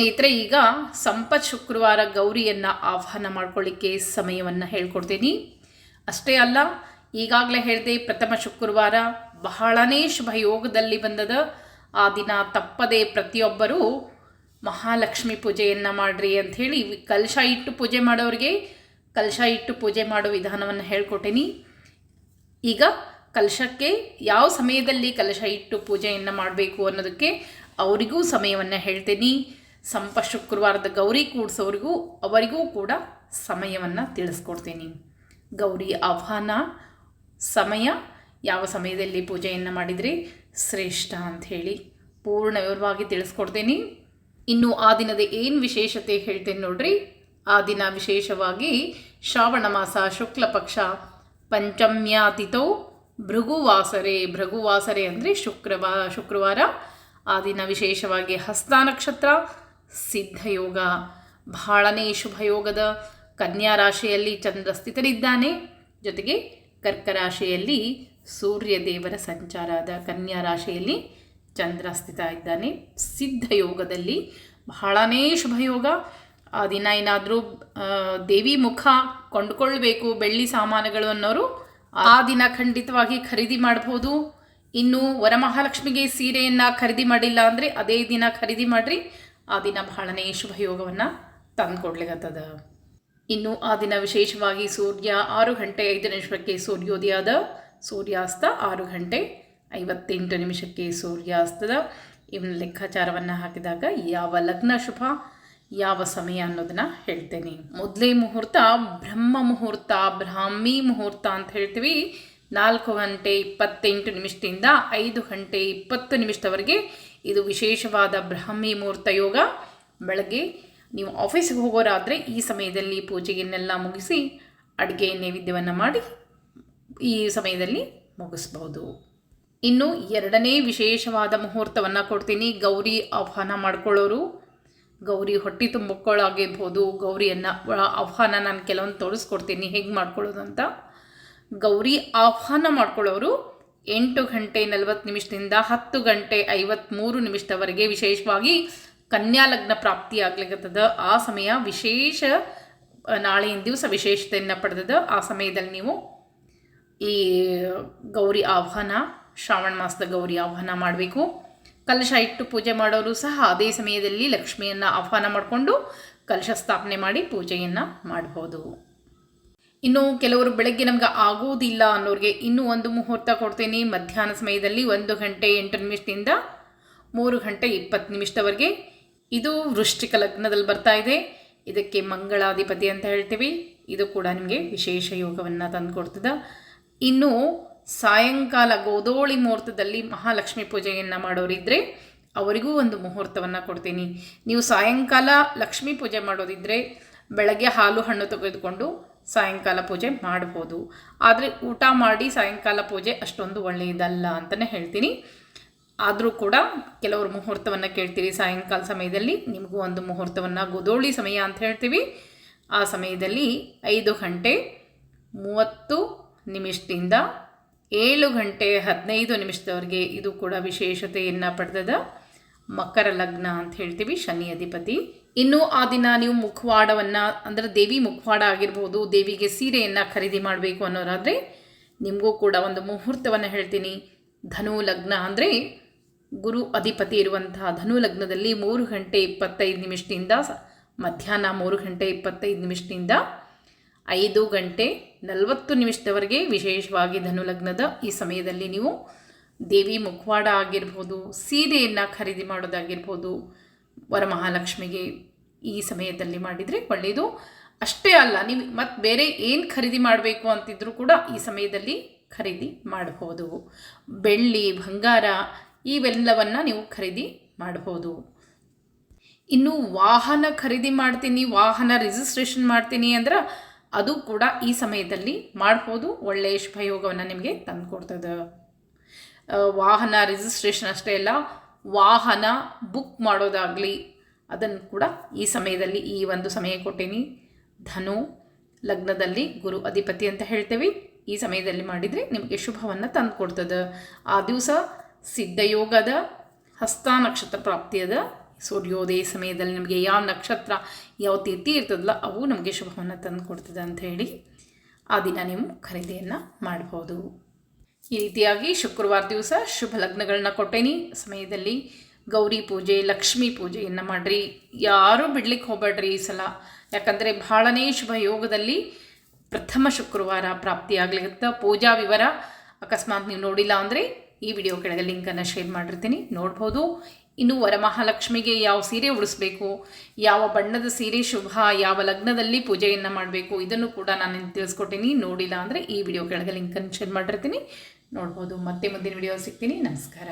ಸ್ನೇಹಿತರೆ, ಈಗ ಸಂಪತ್ ಶುಕ್ರವಾರ ಗೌರಿಯನ್ನು ಆಹ್ವಾನ ಮಾಡ್ಕೊಳ್ಳಿಕ್ಕೆ ಸಮಯವನ್ನು ಹೇಳ್ಕೊಡ್ತೀನಿ. ಅಷ್ಟೇ ಅಲ್ಲ, ಈಗಾಗಲೇ ಹೇಳಿದೆ ಪ್ರಥಮ ಶುಕ್ರವಾರ ಬಹಳನೇ ಶುಭ ಯೋಗದಲ್ಲಿ ಬಂದದ. ಆ ದಿನ ತಪ್ಪದೆ ಪ್ರತಿಯೊಬ್ಬರೂ ಮಹಾಲಕ್ಷ್ಮಿ ಪೂಜೆಯನ್ನು ಮಾಡ್ರಿ ಅಂಥೇಳಿ ಕಲಶ ಇಟ್ಟು ಪೂಜೆ ಮಾಡೋರಿಗೆ ಕಲಶ ಇಟ್ಟು ಪೂಜೆ ಮಾಡೋ ವಿಧಾನವನ್ನು ಹೇಳ್ಕೊಟ್ಟೀನಿ. ಈಗ ಕಲಶಕ್ಕೆ ಯಾವ ಸಮಯದಲ್ಲಿ ಕಲಶ ಇಟ್ಟು ಪೂಜೆಯನ್ನು ಮಾಡಬೇಕು ಅನ್ನೋದಕ್ಕೆ ಅವರಿಗೂ ಸಮಯವನ್ನು ಹೇಳ್ತೀನಿ. ಸಂಪ ಶುಕ್ರವಾರದ ಗೌರಿ ಕೂಡಿಸೋರಿಗೂ ಅವರಿಗೂ ಕೂಡ ಸಮಯವನ್ನು ತಿಳಿಸ್ಕೊಡ್ತೀನಿ. ಗೌರಿ ಆಹ್ವಾನ, ಸಮಯ, ಯಾವ ಸಮಯದಲ್ಲಿ ಪೂಜೆಯನ್ನು ಮಾಡಿದರೆ? ಶ್ರೇಷ್ಠ ಅಂಥೇಳಿ ಪೂರ್ಣ ವಿವರವಾಗಿ ತಿಳಿಸ್ಕೊಡ್ತೀನಿ. ಇನ್ನು ಆ ದಿನದ ಏನು ವಿಶೇಷತೆ ಹೇಳ್ತೇನೆ ನೋಡ್ರಿ? ಆ ದಿನ ವಿಶೇಷವಾಗಿ ಶ್ರಾವಣ ಮಾಸ, ಶುಕ್ಲ ಪಕ್ಷ, ಪಂಚಮ್ಯಾತಿಥೌ, ಭೃಗುವಾಸರೆ. ಭೃಗುವಾಸರೆ ಅಂದರೆ ಶುಕ್ರವಾ, ಶುಕ್ರವಾರ. ಆ ದಿನ ವಿಶೇಷವಾಗಿ ಹಸ್ತ ನಕ್ಷತ್ರ ಸಿದ್ಧಯೋಗ. ಬಹಳನೇ ಶುಭಯೋಗದ ಕನ್ಯಾ ರಾಶಿಯಲ್ಲಿ ಚಂದ್ರ ಸ್ಥಿತರಿದ್ದಾನೆ ಜೊತೆಗೆ ಕರ್ಕರಾಶಿಯಲ್ಲಿ ಸೂರ್ಯ ದೇವರ ಸಂಚಾರದ ಕನ್ಯಾ ರಾಶಿಯಲ್ಲಿ ಚಂದ್ರ ಸ್ಥಿತ ಇದ್ದಾನೆ ಸಿದ್ಧಯೋಗದಲ್ಲಿ ಬಹಳನೇ ಶುಭಯೋಗ. ಆ ದಿನ ಏನಾದರೂ ದೇವಿ ಮುಖ ಕೊಂಡುಕೊಳ್ಬೇಕು ಬೆಳ್ಳಿ ಸಾಮಾನುಗಳು ಅನ್ನೋರು ಆ ದಿನ ಖಂಡಿತವಾಗಿ ಖರೀದಿ ಮಾಡ್ಬೋದು. ಇನ್ನು ವರಮಹಾಲಕ್ಷ್ಮಿಗೆ ಸೀರೆಯನ್ನು ಖರೀದಿ ಮಾಡಿಲ್ಲ ಅಂದರೆ ಅದೇ ದಿನ ಖರೀದಿ ಮಾಡಿರಿ. ಆ ದಿನ ಬಹಳನೇ ಶುಭಯೋಗವನ್ನು ತಂದುಕೊಡ್ಲಿಕ್ಕತ್ತದ ಇನ್ನು ಆ ದಿನ ವಿಶೇಷವಾಗಿ ಸೂರ್ಯ ಆರು ಗಂಟೆ ಐದು ನಿಮಿಷಕ್ಕೆ ಸೂರ್ಯೋದಯದ, ಸೂರ್ಯಾಸ್ತ ಆರು ಗಂಟೆ ಐವತ್ತೆಂಟು ನಿಮಿಷಕ್ಕೆ ಸೂರ್ಯಾಸ್ತದ. ಇವನ ಲೆಕ್ಕಾಚಾರವನ್ನು ಹಾಕಿದಾಗ ಯಾವ ಲಗ್ನ ಶುಭ, ಯಾವ ಸಮಯ ಅನ್ನೋದನ್ನ ಹೇಳ್ತೇನೆ. ಮೊದಲೇ ಮುಹೂರ್ತ ಬ್ರಹ್ಮ ಮುಹೂರ್ತ, ಬ್ರಾಹ್ಮಿ ಮುಹೂರ್ತ ಅಂತ ಹೇಳ್ತೀವಿ. ನಾಲ್ಕು ಗಂಟೆ ಇಪ್ಪತ್ತೆಂಟು ನಿಮಿಷದಿಂದ ಐದು ಗಂಟೆ ಇಪ್ಪತ್ತು ನಿಮಿಷದವರೆಗೆ ಇದು ವಿಶೇಷವಾದ ಬ್ರಾಹ್ಮಿ ಮುಹೂರ್ತ ಯೋಗ. ಬೆಳಗ್ಗೆ ನೀವು ಆಫೀಸಿಗೆ ಹೋಗೋರಾದರೆ ಈ ಸಮಯದಲ್ಲಿ ಪೂಜೆಯನ್ನೆಲ್ಲ ಮುಗಿಸಿ ಅಡುಗೆ ನೈವೇದ್ಯವನ್ನು ಮಾಡಿ ಈ ಸಮಯದಲ್ಲಿ ಮುಗಿಸ್ಬೋದು. ಇನ್ನು ಎರಡನೇ ವಿಶೇಷವಾದ ಮುಹೂರ್ತವನ್ನು ಕೊಡ್ತೀನಿ. ಗೌರಿ ಆಹ್ವಾನ ಮಾಡ್ಕೊಳ್ಳೋರು. ಗೌರಿ ಹೊಟ್ಟೆ ತುಂಬಿಕೊಳ್ಳಾಗಿರ್ಬೋದು ಗೌರಿಯನ್ನು ಆಹ್ವಾನ ನಾನು ಕೆಲವೊಂದು ತೋರಿಸ್ಕೊಡ್ತೀನಿ. ಹೇಗೆ ಮಾಡ್ಕೊಳ್ಳೋದು ಅಂತ. ಗೌರಿ ಆಹ್ವಾನ ಮಾಡ್ಕೊಳ್ಳೋರು ಎಂಟು ಗಂಟೆ ನಲವತ್ತು ನಿಮಿಷದಿಂದ ಹತ್ತು ಗಂಟೆ ಐವತ್ತ್ಮೂರು ನಿಮಿಷದವರೆಗೆ ವಿಶೇಷವಾಗಿ ಕನ್ಯಾ ಲಗ್ನ ಪ್ರಾಪ್ತಿ ಆಗ್ಲಿಕ್ಕತ್ತದ ಆ ಸಮಯ ವಿಶೇಷ ನಾಳೆಯಿಂದ ದಿವಸ ವಿಶೇಷತೆಯನ್ನು ಪಡೆದದ. ಆ ಸಮಯದಲ್ಲಿ ನೀವು ಈ ಗೌರಿ ಆಹ್ವಾನ, ಶ್ರಾವಣ ಮಾಸದ ಗೌರಿ ಆಹ್ವಾನ ಮಾಡಬೇಕು. ಕಲಶ ಇಟ್ಟು ಪೂಜೆ ಮಾಡೋರು ಸಹ ಅದೇ ಸಮಯದಲ್ಲಿ ಲಕ್ಷ್ಮಿಯನ್ನು ಆಹ್ವಾನ ಮಾಡಿಕೊಂಡು ಕಲಶ ಸ್ಥಾಪನೆ ಮಾಡಿ ಪೂಜೆಯನ್ನು ಮಾಡ್ಬೋದು. ಇನ್ನು ಕೆಲವರು ಬೆಳಗ್ಗೆ ನಮ್ಗೆ ಆಗೋದಿಲ್ಲ ಅನ್ನೋರಿಗೆ ಇನ್ನೂ ಒಂದು ಮುಹೂರ್ತ ಕೊಡ್ತೀನಿ. ಮಧ್ಯಾಹ್ನ ಸಮಯದಲ್ಲಿ ಒಂದು ಗಂಟೆ ಎಂಟು ನಿಮಿಷದಿಂದ ಮೂರು ಗಂಟೆ ಇಪ್ಪತ್ತು ನಿಮಿಷದವರೆಗೆ ಇದು ವೃಶ್ಚಿಕ ಲಗ್ನದಲ್ಲಿ ಬರ್ತಾ ಇದೆ. ಇದಕ್ಕೆ ಮಂಗಳಾಧಿಪತಿ ಅಂತ ಹೇಳ್ತೀವಿ. ಇದು ಕೂಡ ನಿಮಗೆ ವಿಶೇಷ ಯೋಗವನ್ನು ತಂದುಕೊಡ್ತದೆ ಇನ್ನು ಸಾಯಂಕಾಲ ಗೋದೋಳಿ ಮುಹೂರ್ತದಲ್ಲಿ ಮಹಾಲಕ್ಷ್ಮಿ ಪೂಜೆಯನ್ನು ಮಾಡೋರಿದ್ದರೆ ಅವರಿಗೂ ಒಂದು ಮುಹೂರ್ತವನ್ನು ಕೊಡ್ತೀನಿ. ನೀವು ಸಾಯಂಕಾಲ ಲಕ್ಷ್ಮೀ ಪೂಜೆ ಮಾಡೋದಿದ್ದರೆ ಬೆಳಗ್ಗೆ ಹಾಲು ಹಣ್ಣು ತೆಗೆದುಕೊಂಡು ಸಾಯಂಕಾಲ ಪೂಜೆ ಮಾಡ್ಬೋದು. ಆದರೆ ಊಟ ಮಾಡಿ ಸಾಯಂಕಾಲ ಪೂಜೆ ಅಷ್ಟೊಂದು ಒಳ್ಳೆಯದಲ್ಲ ಅಂತಲೇ ಹೇಳ್ತೀನಿ. ಆದರೂ ಕೂಡ ಕೆಲವರು ಮುಹೂರ್ತವನ್ನು ಕೇಳ್ತೀರಿ. ಸಾಯಂಕಾಲ ಸಮಯದಲ್ಲಿ ನಿಮಗೂ ಒಂದು ಮುಹೂರ್ತವನ್ನು ಗೋಧೋಳಿ ಸಮಯ ಅಂತ ಹೇಳ್ತೀವಿ. ಆ ಸಮಯದಲ್ಲಿ ಐದು ಗಂಟೆ ಮೂವತ್ತು ನಿಮಿಷದಿಂದ ಏಳು ಗಂಟೆ ಹದಿನೈದು ನಿಮಿಷದವರೆಗೆ ಇದು ಕೂಡ ವಿಶೇಷತೆಯನ್ನು ಪಡೆದದ. ಮಕರ ಲಗ್ನ ಅಂತ ಹೇಳ್ತೀವಿ, ಶನಿ ಅಧಿಪತಿ. ಇನ್ನು ಆ ದಿನ ನೀವು ಮುಖವಾಡವನ್ನು, ಅಂದರೆ ದೇವಿ ಮುಖವಾಡ ಆಗಿರ್ಬೋದು, ದೇವಿಗೆ ಸೀರೆಯನ್ನು ಖರೀದಿ ಮಾಡಬೇಕು ಅನ್ನೋರಾದರೆ ನಿಮಗೂ ಕೂಡ ಒಂದು ಮುಹೂರ್ತವನ್ನು ಹೇಳ್ತೀನಿ. ಧನು ಲಗ್ನ ಅಂದರೆ ಗುರು ಅಧಿಪತಿ ಇರುವಂತಹ ಧನು ಲಗ್ನದಲ್ಲಿ ಮೂರು ಗಂಟೆ ಇಪ್ಪತ್ತೈದು ನಿಮಿಷದಿಂದ ಮಧ್ಯಾಹ್ನ ಮೂರು ಗಂಟೆ ಇಪ್ಪತ್ತೈದು ನಿಮಿಷದಿಂದ ಐದು ಗಂಟೆ ನಲವತ್ತು ನಿಮಿಷದವರೆಗೆ ವಿಶೇಷವಾಗಿ ಧನುಲಗ್ನದ ಈ ಸಮಯದಲ್ಲಿ ನೀವು ದೇವಿ ಮುಖವಾಡ ಆಗಿರ್ಬೋದು, ಸೀರೆಯನ್ನು ಖರೀದಿ ಮಾಡೋದಾಗಿರ್ಬೋದು, ವರಮಹಾಲಕ್ಷ್ಮಿಗೆ ಈ ಸಮಯದಲ್ಲಿ ಮಾಡಿದರೆ ಒಳ್ಳೆಯದು ಅಷ್ಟೇ ಅಲ್ಲ, ನೀವು ಮತ್ತು ಬೇರೆ ಏನು ಖರೀದಿ ಮಾಡಬೇಕು ಅಂತಿದ್ರೂ ಕೂಡ ಈ ಸಮಯದಲ್ಲಿ ಖರೀದಿ ಮಾಡಬಹುದು ಬೆಳ್ಳಿ, ಬಂಗಾರ ಇವೆಲ್ಲವನ್ನು ನೀವು ಖರೀದಿ ಮಾಡಬಹುದು ಇನ್ನು ವಾಹನ ಖರೀದಿ ಮಾಡ್ತೀನಿ, ವಾಹನ ರಿಜಿಸ್ಟ್ರೇಷನ್ ಮಾಡ್ತೀನಿ ಅಂದ್ರೆ ಅದು ಕೂಡ ಈ ಸಮಯದಲ್ಲಿ ಮಾಡ್ಬೋದು. ಒಳ್ಳೆಯ ಶುಭಯೋಗವನ್ನು ನಿಮಗೆ ತಂದುಕೊಡ್ತದೆ. ವಾಹನ ರಿಜಿಸ್ಟ್ರೇಷನ್ ಅಷ್ಟೇ ಅಲ್ಲ, ವಾಹನ ಬುಕ್ ಮಾಡೋದಾಗಲಿ, ಅದನ್ನು ಕೂಡ ಈ ಸಮಯದಲ್ಲಿ ಈ ಒಂದು ಸಮಯ ಕೊಟ್ಟೀನಿ. ಧನು ಲಗ್ನದಲ್ಲಿ ಗುರು ಅಧಿಪತಿ ಅಂತ ಹೇಳ್ತೇವೆ. ಈ ಸಮಯದಲ್ಲಿ ಮಾಡಿದರೆ ನಿಮಗೆ ಶುಭವನ್ನು ತಂದುಕೊಡ್ತದೆ ಆ ದಿವಸ ಸಿದ್ಧಯೋಗದ ಹಸ್ತ ನಕ್ಷತ್ರ ಪ್ರಾಪ್ತಿಯದ ಸೂರ್ಯೋದಯ ಸಮಯದಲ್ಲಿ ನಿಮಗೆ ಯಾವ ನಕ್ಷತ್ರ, ಯಾವ ತಿಥಿ ಇರ್ತದಲ್ಲ, ಅವು ನಮಗೆ ಶುಭವನ್ನು ತಂದು ಕೊಡ್ತದೆ ಅಂತ ಹೇಳಿ ಆ ದಿನ ನೀವು ಖರೀದಿಯನ್ನು ಮಾಡ್ಬೋದು. ಈ ರೀತಿಯಾಗಿ ಶುಕ್ರವಾರ ದಿವಸ ಶುಭ ಲಗ್ನಗಳನ್ನ ಕೊಟ್ಟೇನಿ. ಸಮಯದಲ್ಲಿ ಗೌರಿ ಪೂಜೆ, ಲಕ್ಷ್ಮೀ ಪೂಜೆಯನ್ನು ಮಾಡಿರಿ. ಯಾರೂ ಬಿಡ್ಲಿಕ್ಕೆ ಹೋಗಬೇಡ್ರಿ ಈ ಸಲ. ಯಾಕಂದರೆ ಭಾಳನೇ ಶುಭ ಯೋಗದಲ್ಲಿ ಪ್ರಥಮ ಶುಕ್ರವಾರ ಪ್ರಾಪ್ತಿಯಾಗ್ಲಿಕ್ಕೆ ಪೂಜಾ ವಿವರ ಅಕಸ್ಮಾತ್ ನೀವು ನೋಡಿಲ್ಲ ಅಂದರೆ ಈ ವಿಡಿಯೋ ಕೆಳಗೆ ಲಿಂಕನ್ನು ಶೇರ್ ಮಾಡಿರ್ತೀನಿ. ನೋಡ್ಬೋದು. ಇನ್ನು ವರಮಹಾಲಕ್ಷ್ಮಿಗೆ ಯಾವ ಸೀರೆ ಉಡಿಸ್ಬೇಕು, ಯಾವ ಬಣ್ಣದ ಸೀರೆ ಶುಭ, ಯಾವ ಲಗ್ನದಲ್ಲಿ ಪೂಜೆಯನ್ನು ಮಾಡಬೇಕು ಇದನ್ನು ಕೂಡ ನಾನು ತಿಳಿಸ್ಕೊಟ್ಟಿನಿ. ನೋಡಿಲ್ಲ ಅಂದರೆ ಈ ವಿಡಿಯೋ ಕೆಳಗೆ ಲಿಂಕನ್ನು ಶೇರ್ ಮಾಡಿರ್ತೀನಿ. ನೋಡ್ಬೋದು. ಮತ್ತೆ ಮುಂದಿನ ವಿಡಿಯೋ ಸಿಗ್ತೀನಿ. ನಮಸ್ಕಾರ.